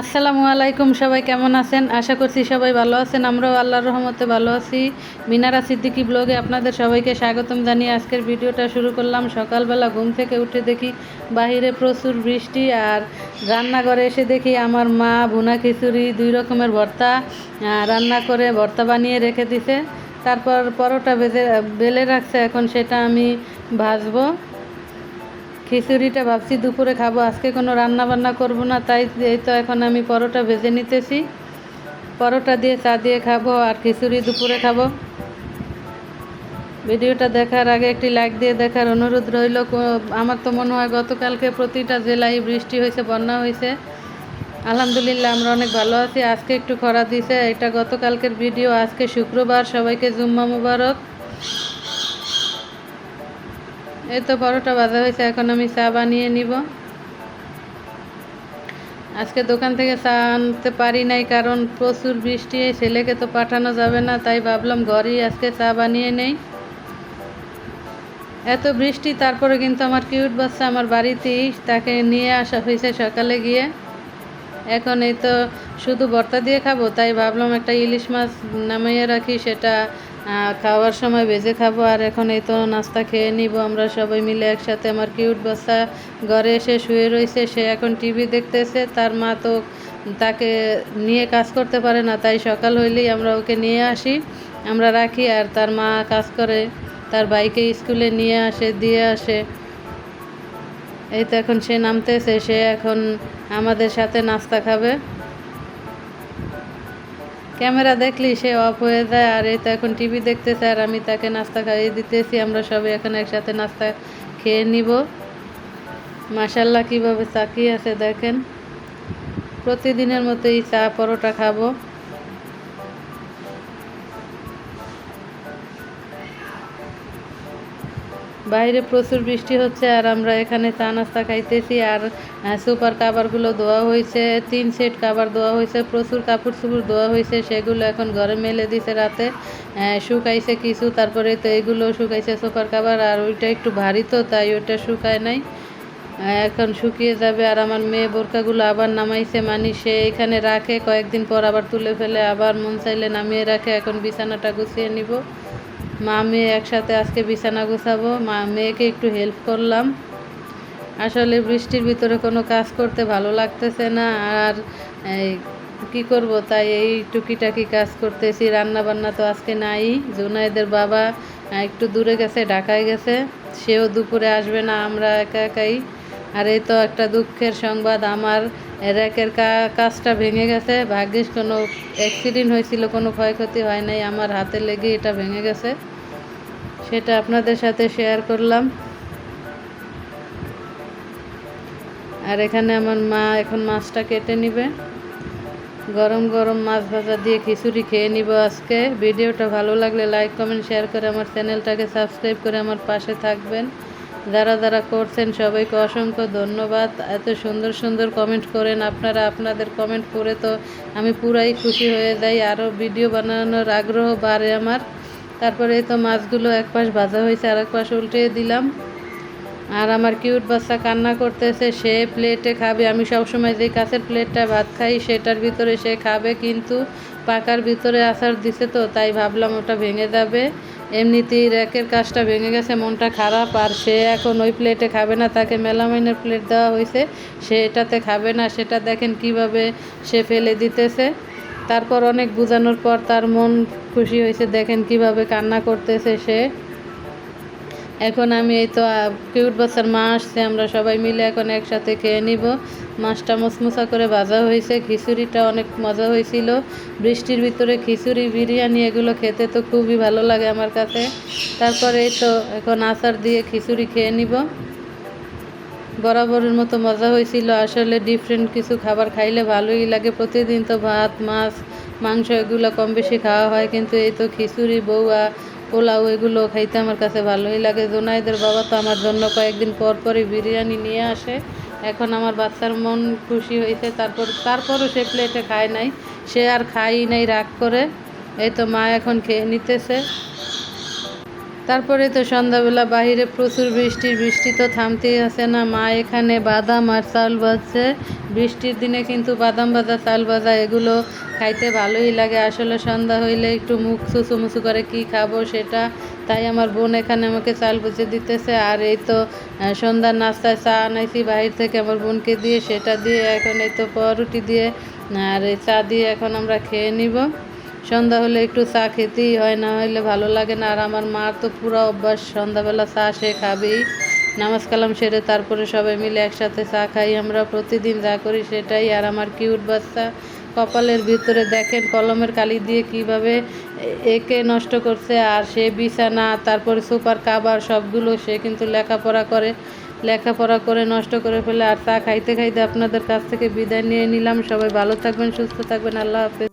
আসসালামু আলাইকুম, সবাই কেমন আছেন? আশা করছি সবাই ভালো আছেন। আমরাও আল্লাহর রহমতে ভালো আছি। মিনারা সিদ্দিকি ব্লগে আপনাদের সবাইকে স্বাগতম জানিয়ে আজকের ভিডিওটা শুরু করলাম। সকালবেলা ঘুম থেকে উঠে দেখি বাহিরে প্রচুর বৃষ্টি আর রান্নাঘরে এসে দেখি আমার মা ভুনা খিচুড়ি, দুই রকমের ভর্তা রান্না করে ভর্তা বানিয়ে রেখে দিছে। তারপর পরোটা বেজে, বেলে রাখছে, এখন সেটা আমি ভাজবো। খিচুড়িটা ভাবছি দুপুরে খাব, আজকে কোনো রান্না বান্না করব না, তাই এই তো এখন আমি পরোটা ভেজে নিতেছি। পরোটা দিয়ে চা দিয়ে খাব আর খিচুড়ি দুপুরে খাব। ভিডিওটা দেখার আগে একটি লাইক দিয়ে দেখার অনুরোধ রইল। আমার তো মনে হয় গতকালকে প্রতিটা জেলায় বৃষ্টি হয়েছে, বন্যা হয়েছে। আলহামদুলিল্লাহ আমরা অনেক ভালো আছি। আজকে একটু খরা দিছে। এটা গতকালকের ভিডিও, আজকে শুক্রবার। সবাইকে জুম্মা মুবারক। এই তো পরোটা ভাজা হয়েছে, এখন আমি চা বানিয়ে নিব। আজকে দোকান থেকে চা আনতে পারি নাই, কারণ প্রচুর বৃষ্টি ছেলেকে তো পাঠানো যাবে না, তাই ভাবলাম ঘরেই আজকে চা বানিয়ে নেই। এত বৃষ্টি, তারপরে কিন্তু আমার কিউট বাচ্চা আমার বাড়িতেই তাকে নিয়ে আসা হয়েছে সকালে গিয়ে। এখন এই তো শুধু ভর্তা দিয়ে খাব, তাই ভাবলাম একটা ইলিশ মাছ নামিয়ে রাখি, সেটা খাওয়ার সময় ভেজে খাব, আর এখন এই তো নাস্তা খেয়ে নিব। আমরা সবাই মিলে একসাথে আমার কিউট বাচ্চা ঘরে এসে শুয়ে রয়েছে। সে এখন টিভি দেখতেছে, তার মা তো তাকে নিয়ে কাজ করতে পারে না, তাই সকাল হইলেই আমরা ওকে নিয়ে আসি, আমরা রাখি, আর তার মা কাজ করে, তার বাইকে স্কুলে নিয়ে আসে, দিয়ে আসে। এই তো এখন সে নামতেছে, সে এখন আমাদের সাথে নাস্তা খাবে। ক্যামেরা দেখলি সে অফ হয়ে যায়, আর এই তো এখন টিভি দেখতেছে, আর আমি তাকে নাস্তা খাইয়ে দিতেছি, আমরা সবাই এখন একসাথে নাস্তা খেয়ে নিব। মাসাল্লাহ কীভাবে চাকি আছে দেখেন। প্রতিদিনের মতো এই চা পরোটা খাব। বাইরে প্রচুর বৃষ্টি হচ্ছে আর আমরা এখানে চা নাস্তা খাইতেছি আর সুপার কাবারগুলো ধোয়া হয়েছে তিন সেট কাবার ধোয়া হয়েছে, প্রচুর কাপড় চুপড় ধোয়া হয়েছে, সেগুলো এখন ঘরে মেলে দিছে রাতে। শুকাইছে কিছু, তারপরে তো এগুলো শুকাইছে সুপার কাবার আর ওইটা একটু ভারী তো, তাই ওইটা শুকায় নাই। এখন শুকিয়ে যাবে আর আমার মেয়ে বোরকাগুলো আবার নামাইছে, মানি সে এখানে রাখে, কয়েকদিন পর আবার তুলে ফেলে, আবার মন চাইলে নামিয়ে রাখে, এখন বিছানাটা গুছিয়ে নিব। মা, মেয়ে একসাথে আজকে বিছানা গুছাবো। মা, মেয়েকে একটু হেল্প করলাম। আসলে বৃষ্টির ভিতরে কোনো কাজ করতে ভালো লাগতেছে না। আর কী করব, তাই এই টুকিটাকি কাজ করতেছি। রান্না বান্না তো আজকে নাই। জুনাইদের বাবা একটু দূরে গেছে, ঢাকায় গেছে। সেও দুপুরে আসবে না, আমরা একা একাই। আর এই তো একটা দুঃখের সংবাদ, আমার র্যাকের কাজটা ভেঙে গেছে। ভাগ্যিস কোনো অ্যাক্সিডেন্ট হয়েছিল, কোনো ক্ষয়ক্ষতি হয় নাই। আমার হাতে লেগে এটা ভেঙে গেছে। সেটা আপনাদের সাথে শেয়ার করলাম। আর এখানে আমার মা এখন মাছটা কেটে নিবে। গরম গরম মাছ ভাজা দিয়ে খিচুড়ি খেয়ে নিব আজকে। ভিডিওটা ভালো লাগলে লাইক কমেন্ট শেয়ার করে আমার চ্যানেলটাকে সাবস্ক্রাইব করে আমার পাশে থাকবেন। যারা যারা করছেন সবাইকে অসংখ্য ধন্যবাদ। এত সুন্দর সুন্দর কমেন্ট করেন আপনারা, আপনাদের কমেন্ট করে তো আমি পুরাই খুশি হয়ে যাই। আরও ভিডিও বানানোর আগ্রহ বাড়ে আমার। তারপরে তো মাছগুলো এক পাশ ভাজা হয়েছে আর এক পাশ উল্টে দিলাম। আর আমার কিউট বাচ্চা কান্না করতেছে, সে প্লেটে খাবে। আমি সবসময় যে কাছের প্লেটটা ভাত খাই, সেটার ভিতরে সে খাবে, কিন্তু পাকার ভিতরে আসার দিছে তো, তাই ভাবলাম ওটা ভেঙে যাবে। এমনিতেই র্যাকের কাজটা ভেঙে গেছে, মনটা খারাপ, আর সে এখন ওই প্লেটে খাবে না। তাকে মেলামাইনের প্লেট দেওয়া হয়েছে, সে এটাতে খাবে না। সেটা দেখেন কীভাবে সে ফেলে দিতেছে। তারপর অনেক বোঝানোর পর তার মন খুশি হয়েছে, দেখেন কীভাবে কান্না করতেছে সে। এখন আমি এই তো কিউট বাচ্চার মা আসছে, আমরা সবাই মিলে এখন একসাথে খেয়ে নিব। মাছটা মচমচা করে ভাজা হয়েছে, খিচুড়িটা অনেক মজা হয়েছিল। বৃষ্টির ভিতরে খিচুড়ি, বিরিয়ানি এগুলো খেতে তো খুবই ভালো লাগে আমার কাছে। তারপরে এই তো, এখন আচার দিয়ে খিচুড়ি খেয়ে নিব। বরাবরের মতো মজা হয়েছিল। আসলে ডিফারেন্ট কিছু খাবার খাইলে ভালোই লাগে। প্রতিদিন তো ভাত, মাছ, মাংস এগুলো কম বেশি খাওয়া হয়। কিন্তু এই তো খিচুড়ি, বৌয়া, পোলাও এগুলো খাইতে আমার কাছে ভালোই লাগে। জোনাইদের বাবা তো আমার জন্য কয়েকদিন পর পরই বিরিয়ানি নিয়ে আসে। এখন আমার বাচ্চার মন খুশি হয়েছে। তারপর, তারপরও সে প্লেটে খায় নাই। সে আর খাই নাই, রাগ করে। এই তো মা এখন খেয়ে নিতেছে। তারপরে তো সন্ধ্যাবেলা বাইরে প্রচুর বৃষ্টি বৃষ্টি তো থামতেই আছে না। মা এখানে বাদাম আর চাল বাজছে বৃষ্টির দিনে কিন্তু বাদাম ভাজা, চাল ভাজা, এগুলো খাইতে ভালোই লাগে। আসলে সন্ধ্যা হইলে একটু মুখ মুচু করে কি খাব সেটা। তাই আমার বোন এখানে আমাকে চাল বুঝে দিতেছে। আর এই তো সন্ধ্যার নাস্তায় চা আনাইছি বাহির থেকে আমার বোনকে দিয়ে। সেটা দিয়ে এখন এই তো পাউরুটি দিয়ে, আর এই চা দিয়ে এখন আমরা খেয়ে নিব। সন্ধ্যা হলে একটু চা খেতেই হয়, না হলে ভালো লাগে না। আর আমার মার তো পুরো অভ্যাস, সন্ধ্যাবেলা চা সে খাবেই। নামাজ কালাম সেরে তারপরে সবাই মিলে একসাথে চা খাই। আমরা প্রতিদিন যা করি সেটাই। আর আমার কিউট বাচ্চা কপালের ভিতরে দেখেন, কলমের কালি দিয়ে কীভাবে একে নষ্ট করছে। আর সে বিছানা, তারপরে সুপার কাবার সবগুলো সে কিন্তু লেখাপড়া করে। লেখাপড়া করে নষ্ট করে ফেলে। আর চা খাইতে খাইতে আপনাদের কাছ থেকে বিদায় নিয়ে নিলাম। সবাই ভালো থাকবেন, সুস্থ থাকবেন। আল্লাহ হাফেজ।